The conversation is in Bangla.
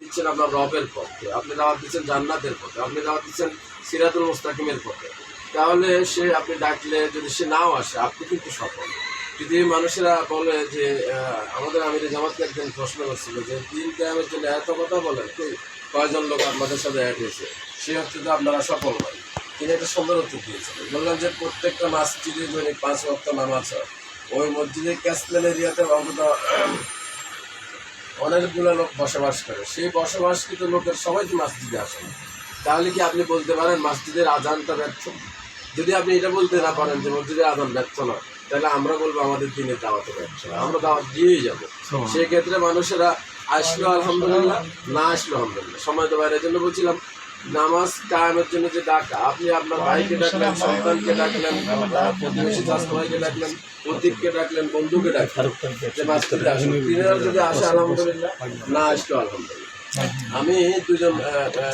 দিচ্ছেন আপনার রবের পথে আপনি দাওয়াত দিচ্ছেন জান্নাতের পথে আপনি দাওয়াত দিচ্ছেন সিরাতুল মুস্তাকিমের পথে তাহলে সে আপনি ডাকলে যদি সে নাও আসে, আপনি কিন্তু সফল। পৃথিবীর মানুষেরা বলে যে আমাদের আমির জামাতকে একদিন প্রশ্ন করছিল যে, দিন কায়ামের জন্য এত কথা কই কয়জন লোক আপনাদের সাথে অ্যাড হয়েছে? সে হচ্ছে তো আপনারা সফল হয়। তিনি একটা সুন্দর উত্তর দিয়েছিলেন বললেন যে, প্রত্যেকটা মসজিদে যদি পাঁচ ওয়াক্ত নামাজ হয়। ওই মসজিদের ক্যাসলেন এরিয়াতে অন্তত অনেকগুলো লোক বসবাস করে। সেই বসবাসকৃত লোকের সবাই কি মাসজিদে আসে তাহলে কি আপনি বলতে পারেন মাসজিদের আজানটা ব্যর্থ? যদি আপনি এটা বলতে না পারেন যে মসজিদের আজান ব্যর্থ না তাহলে আমরা বলব আমাদের দিনে দাওয়াতে ব্যর্থ না। আমরা দাওয়াত দিয়েই যাব। সেক্ষেত্রে মানুষেরা আসলো আলহামদুলিল্লাহ না আসলো আলহামদুলিল্লাহ। সময় তো বাইরের জন্য বলছিলাম নামাজ কায়েমের জন্য যে ডাক, আপনি আপনার ভাইকে ডাকলেন, সন্তানকে ডাকলেন প্রতিবেশী ডাকলেন প্রতীককে ডাকলেন, বন্ধুকে ডাকলেন যদি আসে, আলহামদুলিল্লাহ, না আসলো আলহামদুলিল্লাহ। আমি দুজন